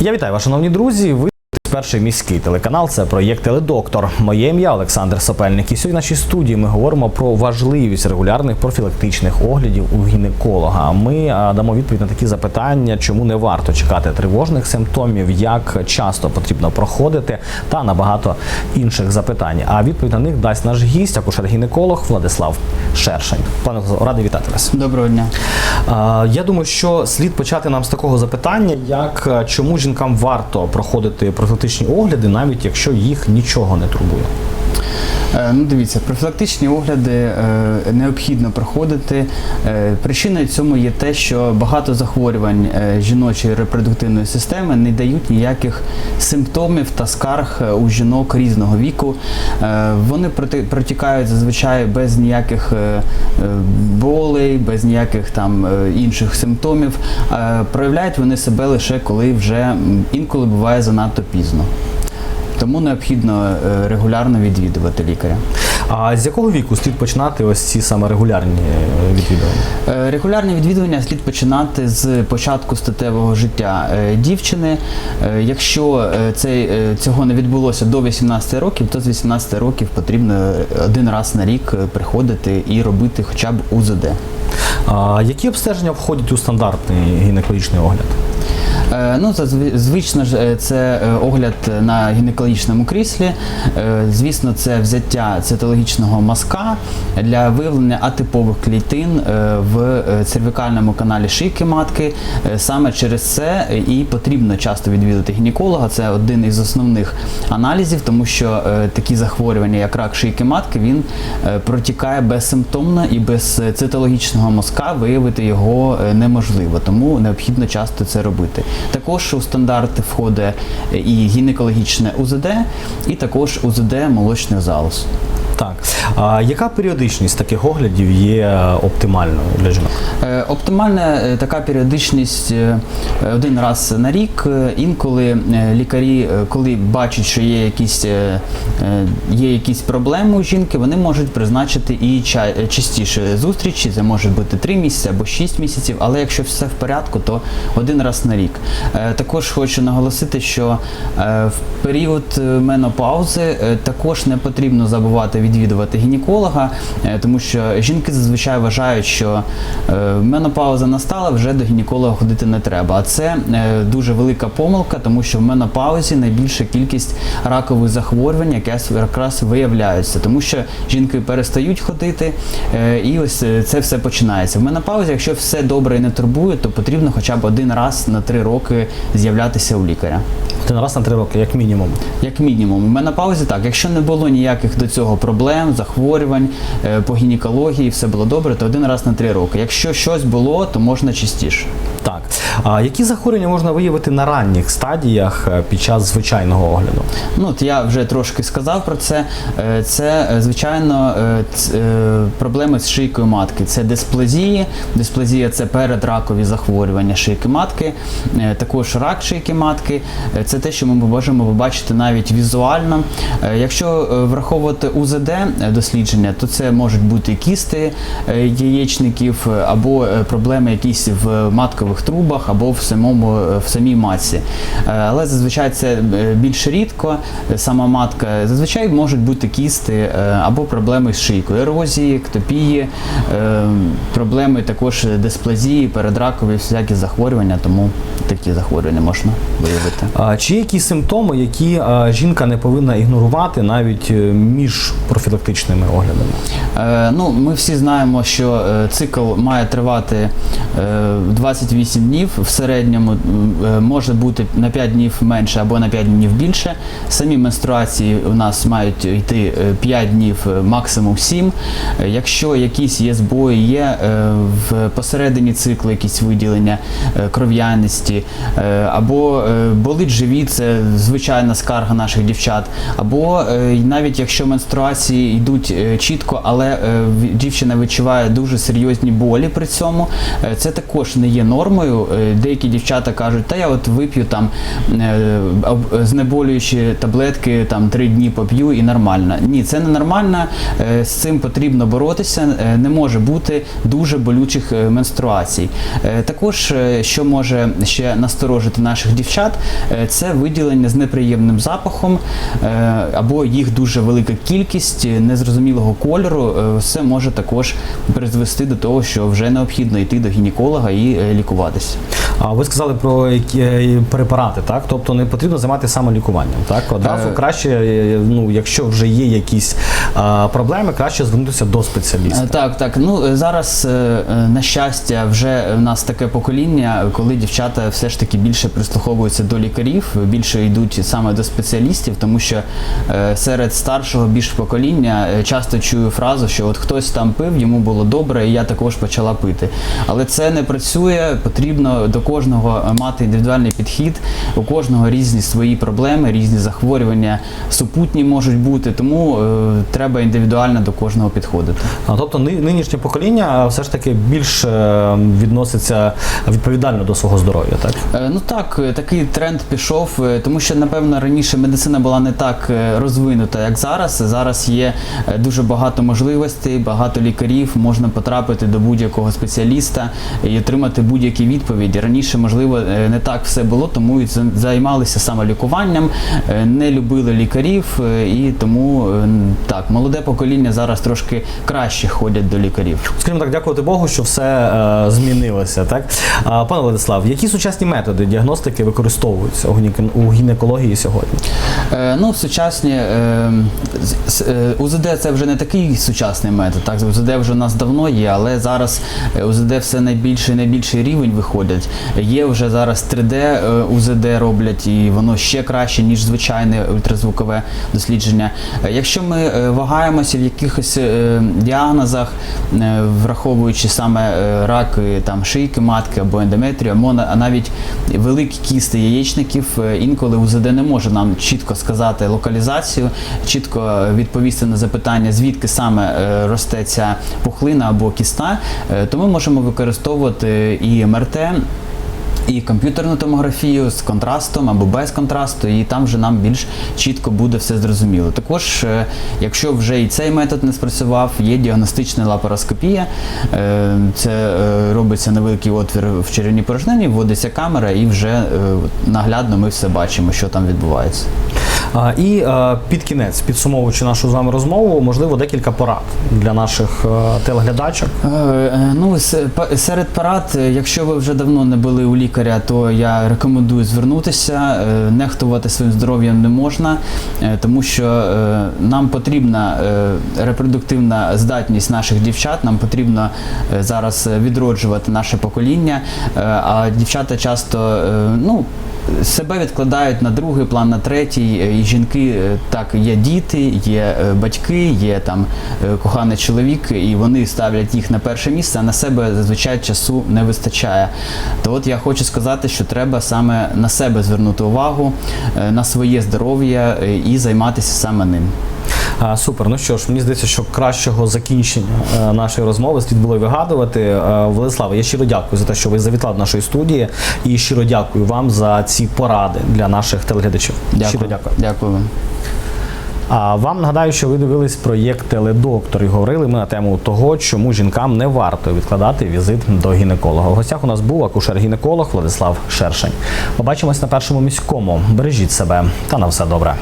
Я вітаю вас, шановні друзі. Ви перший міський телеканал. Це проєкт Теледоктор. Моє ім'я Олександр Сапельник. І сьогодні в нашій студії ми говоримо про важливість регулярних профілактичних оглядів у гінеколога. Ми дамо відповідь на такі запитання, чому не варто чекати тривожних симптомів, як часто потрібно проходити, та на багато інших запитань. А відповідь на них дасть наш гість, акушер-гінеколог Владислав Шершень. Пане радий вітати вас. Доброго дня. Я думаю, що слід почати нам з такого запитання, як е, чому жінкам варто проходити профілактичні огляди, навіть якщо їх нічого не турбує. Е, Ну, дивіться, профілактичні огляди е, необхідно проходити. Е, Причиною цьому є те, що багато захворювань жіночої репродуктивної системи не дають ніяких симптомів та скарг у жінок різного віку. Вони протікають зазвичай без ніяких болей, без ніяких там інших симптомів. Проявляють вони себе лише коли вже інколи буває занадто пізно. Тому необхідно е, регулярно відвідувати лікаря. А з якого віку слід починати ось ці саме регулярні е, відвідування? Е, Регулярні відвідування слід починати з початку статевого життя дівчини. Якщо е, цей, е, цього не відбулося до 18 років, то з 18 років потрібно один раз на рік приходити і робити хоча б УЗД. А які обстеження входять у стандартний гінекологічний огляд? Е, Ну, зазв- звично ж, е, це е, огляд на гінекологічному кріслі. Звісно, це взяття цитологічного мазка для виявлення атипових клітин в цервікальному каналі шийки матки. Саме через це і потрібно часто відвідати гінеколога. Це один із основних аналізів, тому що такі захворювання, як рак шийки матки, він протікає безсимптомно і без цитологічного мазка виявити його неможливо. Тому необхідно часто це робити. Також у стандарти входить і гінекологічне УЗД, і також УЗД молочних залоз. Так. А яка періодичність таких оглядів є оптимальною для жінок? Е, Оптимальна е, така періодичність е, один раз на рік. Інколи лікарі, коли бачать, що є якісь, є якісь проблеми у жінки, вони можуть призначити і ча- частіше зустрічі. Це може бути 3 місяці або 6 місяців, але якщо все в порядку, то один раз на рік. Е, Також хочу наголосити, що е, в період е, менопаузи також не потрібно забувати відвідувати гінеколога, тому що жінки зазвичай вважають, що менопауза настала, вже до гінеколога ходити не треба. А це дуже велика помилка, тому що в менопаузі найбільша кількість ракових захворювань, якраз виявляються, тому що жінки перестають ходити, і ось це все починається. В менопаузі, якщо все добре і не турбує, то потрібно хоча б один раз на три роки з'являтися у лікаря. Один раз на три роки, як мінімум. Як мінімум, в менопаузі так. Якщо не було ніяких до цього проблем, захворювань е, по гінекології, все було добре, то один раз на три роки. Якщо щось було, то можна частіше. Так. А які захворювання можна виявити на ранніх стадіях е, під час звичайного огляду? Ну, от я вже трошки сказав про це. Е, Це, е, звичайно, проблеми з шийкою матки. Це дисплазії. Дисплазія це передракові захворювання шийки матки, також рак шийки матки. Це те, що ми можемо побачити навіть візуально. Якщо враховувати УЗД дослідження, то це можуть бути кісти яєчників або проблеми якісь в маткових трубах або в самому е, в самій матці. Е, Але зазвичай це е, більш рідко. Сама матка зазвичай можуть бути кісти або проблеми з шийкою, ерозії, ектопії, проблеми також дисплазії, передракові, всякі захворювання, тому такі захворювання можна виявити. А чи є якісь симптоми, які жінка не повинна ігнорувати навіть між профілактичними оглядами? Ну, ми всі знаємо, що цикл має тривати е, 28 днів. В середньому е, може бути на 5 днів менше або на 5 днів більше. Самі менструації у нас мають йти е, 5 днів, е, максимум 7. Е, Якщо якісь є збої, є е, в посередині циклу якісь виділення е, кров'яності, е, або е, болить живіт це звичайна скарга наших дівчат. Або е, навіть якщо менструації йдуть е, чітко, але е, дівчина відчуває дуже серйозні болі при цьому, е, це також не є нормою. Е, Деякі дівчата кажуть, та я от вип'ю там е, знеболюючі таблетки, там три дні поп'ю і нормально. Ні, це не нормально. е, З цим потрібно боротися. Не може бути дуже болючих менструацій. Також, що може ще насторожити наших дівчат, це виділення з неприємним запахом або їх дуже велика кількість незрозумілого кольору. Все може також призвести до того, що вже необхідно йти до гінеколога і е, лікуватися. А ви сказали про е, препарати, так? Тобто не потрібно займатися самолікуванням, так? Одразу Е. краще, е, ну, якщо вже є якісь а, проблеми, краще звернутися до спеціаліста. Так, так. Ну зараз, на щастя, вже в нас таке покоління, коли дівчата все ж таки більше прислуховуються до лікарів, більше йдуть саме до спеціалістів, тому що серед старшого більш покоління часто чую фразу, що от хтось там пив, йому було добре, і я також почала пити. Але це не працює. Потрібно до кожного мати індивідуальний підхід. У кожного різні свої проблеми, різні захворювання супутні можуть бути, тому е, треба індивідуально до кожного підходити. А, Тобто ни- нинішнє покоління все ж таки більш е, відноситься відповідально до свого здоров'я, так? Е, Ну так, е, такий тренд пішов, е, тому що напевно раніше медицина була не так е, розвинута, як зараз. Зараз є е, дуже багато можливостей, багато лікарів, можна потрапити до будь-якого спеціаліста і отримати будь-які відповіді. Раніше, можливо, е, не так все було, тому і за- займалися самолікуванням, е, не любили лікарів, е, і тому так, молоде покоління зараз трошки краще ходять до лікарів. Скажімо так, дякувати Богу, що все е, змінилося. Так? А, пане Владислав, які сучасні методи діагностики використовуються у, гінек- у гінекології сьогодні? Е, ну, сучасні е, е, УЗД це вже не такий сучасний метод. Так, УЗД вже у нас давно є, але зараз УЗД все найбільший і найбільший рівень виходить. Є вже зараз 3D е, УЗД роблять, і воно ще краще, ніж звичайне ультразвукове дослідження. Е, Якщо ми е, вагаємося в якихось діагнозах, враховуючи саме раки там шийки матки або ендометрію, або навіть великі кісти яєчників, інколи УЗД не може нам чітко сказати локалізацію, чітко відповісти на запитання, звідки саме росте ця пухлина або кіста, то ми можемо використовувати і МРТ. І комп'ютерну томографію з контрастом або без контрасту, і там вже нам більш чітко буде все зрозуміло. Також, е, якщо вже і цей метод не спрацював, є діагностична лапароскопія. Е, Це е, робиться невеликий отвір в черевній порожнині, вводиться камера, і вже наглядно ми все бачимо, що там відбувається. І під кінець, підсумовуючи нашу з вами розмову, можливо, декілька порад для наших телеглядачок. Е, е, Ну, серед парад, е, якщо ви вже давно не були у лікаря, то я рекомендую звернутися. Нехтувати своїм здоров'ям не можна, тому що нам потрібна репродуктивна здатність наших дівчат, нам потрібно зараз відроджувати наше покоління. А дівчата часто ну, себе відкладають на другий план, на третій. Е, І жінки е, так є діти, є е, батьки, є там коханий чоловік, і вони ставлять їх на перше місце, а на себе зазвичай часу не вистачає. То от я хочу сказати, що треба саме на себе звернути увагу, на своє здоров'я і займатися саме ним. Супер. Ну що ж, мені здається, що кращого закінчення е, нашої розмови слід було вигадувати. Е, Владиславе, я щиро дякую за те, що ви завітали до нашої студії, і щиро дякую вам за ці поради для наших телеглядачів. Щиро дякую. Дякую вам. А вам нагадаю, що ви дивились проєкт Теледоктор і говорили ми на тему того, чому жінкам не варто відкладати візит до гінеколога. У гостях у нас був акушер-гінеколог Владислав Шершень. Побачимось на першому міському. Бережіть себе та на все добре.